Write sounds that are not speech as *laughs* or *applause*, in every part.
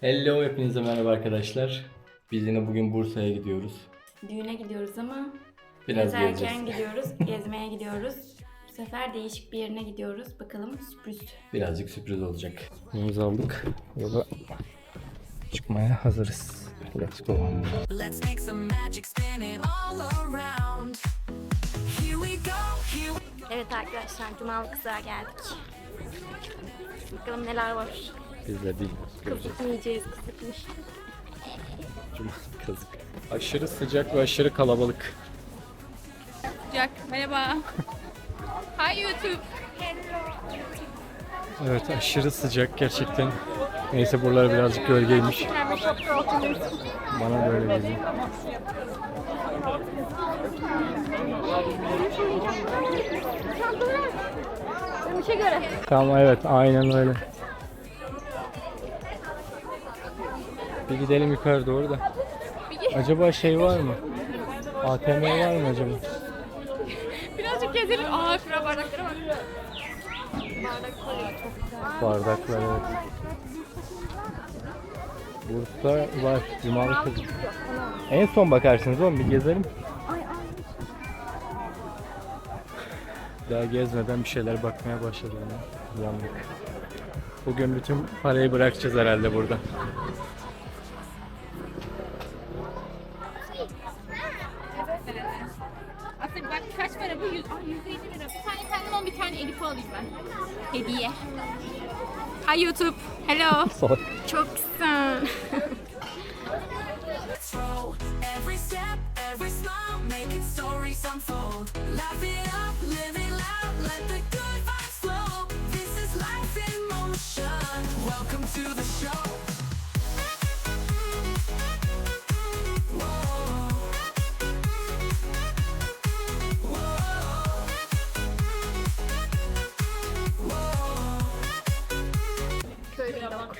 Hello hepinize merhaba arkadaşlar. Biz yine bugün Bursa'ya gidiyoruz. Düğüne gidiyoruz ama Biraz gezerken gezeceğiz. gidiyoruz, *laughs* gezmeye gidiyoruz. Bu sefer değişik bir yerine gidiyoruz. Bakalım sürpriz. Birazcık sürpriz olacak. Yolumuzu aldık. Yola çıkmaya hazırız. Let's go. Let's make some magic spinning all around. Here we go, here we Evet arkadaşlar, Cumalı Kızığa geldik. Bakalım neler var. Biz de bilmiyoruz. Göreceğiz. Yiyeceğiz, kısıkmış. Cuma *laughs* kazık. Aşırı sıcak ve aşırı kalabalık. Jack, merhaba. *laughs* Hi YouTube. Evet aşırı sıcak gerçekten. Neyse buralar birazcık gölgeymiş. Bana böyle geliyor. Tamam evet aynen öyle. Bir gidelim yukarı doğru da. Acaba şey var mı? ATM var mı acaba? Birazcık gezelim. Aa şuraya bardaklara bak. Bardaklar evet. Bursa var. Cumalı. En son bakarsınız oğlum bir gezelim. Daha gezmeden bir şeyler bakmaya başladı yani. Yandık. Bugün bütün parayı bırakacağız herhalde burada. Kaç para bu? 100, ay 150 lira. Bir tane kendime bir tane Elif'e alayım ben. Hediye. Hi YouTube. Hello. Çok güzel.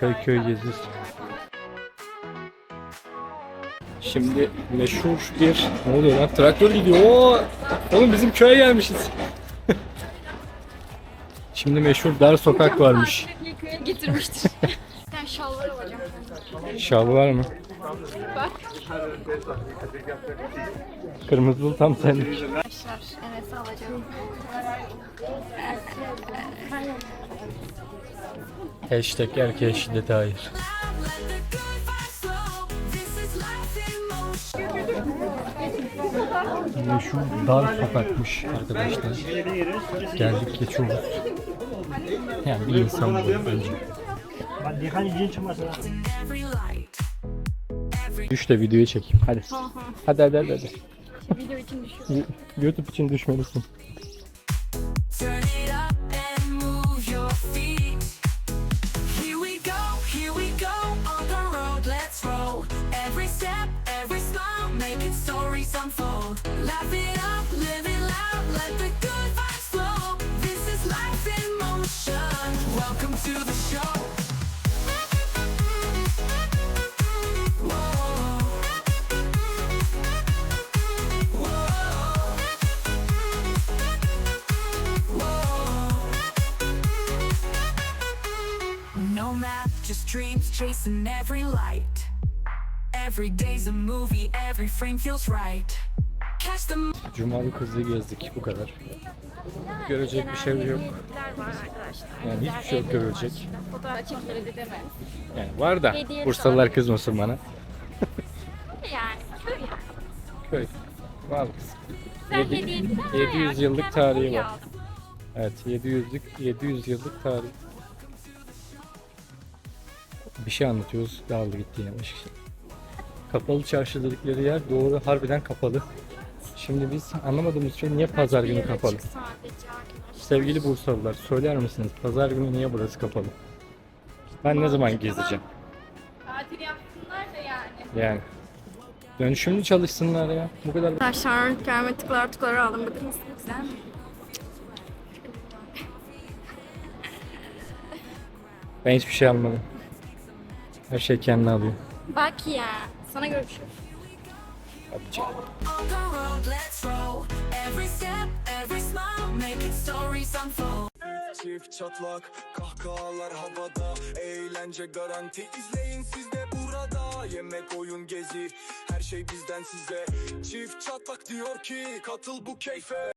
Köy köy geziyoruz. Şimdi meşhur bir ne oluyor lan traktör gidiyor. Oo! Oğlum bizim köye gelmişiz. *laughs* Şimdi meşhur dar sokak varmış. Köye getirmiştir. *laughs* Sen şalvar alacağım. Şal var mı? Kırmızılı tam senlik. Arkadaşlar, evet alacağım. Hashtag erkeğe şiddete hayır. Motion. Meşhur dar sokakmış arkadaşlar. Geldik geçiyoruz. Yani bir insan bu bence. Düş de videoyu çekeyim. Hadi. Hadi hadi hadi. hadi. Video için düşüyor. *laughs* YouTube için düşmelisin. Just dreams chasing every light. Every day's a movie, every frame feels right. Catch the Cumalı kızı gezdik bu kadar. Görecek bir şey yok. Genelde var arkadaşlar. Yani hiçbir şey yok görülecek. Fotoğraf çekildi deme. Yani var da Hediye Bursalılar kızmasın bana. Yani köy yani. Köy. Var kız. Ben Yedi- hediye ettim ama 700 yani yıllık tarihi var. aldım. Evet 700'lük 700 yıllık tarih. Bir şey anlatıyoruz. Dağıldı gitti yine başka şey. Kapalı çarşı dedikleri yer doğru harbiden kapalı. Şimdi biz anlamadığımız şey niye pazar günü kapalı? Sevgili Bursalılar söyler misiniz pazar günü niye burası kapalı? Ben ne zaman gezeceğim? Tatil yapsınlar da yani. Yani dönüşümlü çalışsınlar ya. Bu kadar Arkadaşlar gelme tıklar tıkları aldım. Bakın nasıl güzel mi? ben hiçbir şey almadım. Her şey kendi alıyor. Bak ya. Sana yok. Hadi canım. on the road, let's roll. Every step, every smile, making stories unfold. Çift çatlak kahkahalar havada Eğlence garanti izleyin siz de burada Yemek oyun gezi her şey bizden size Çift çatlak diyor ki katıl bu keyfe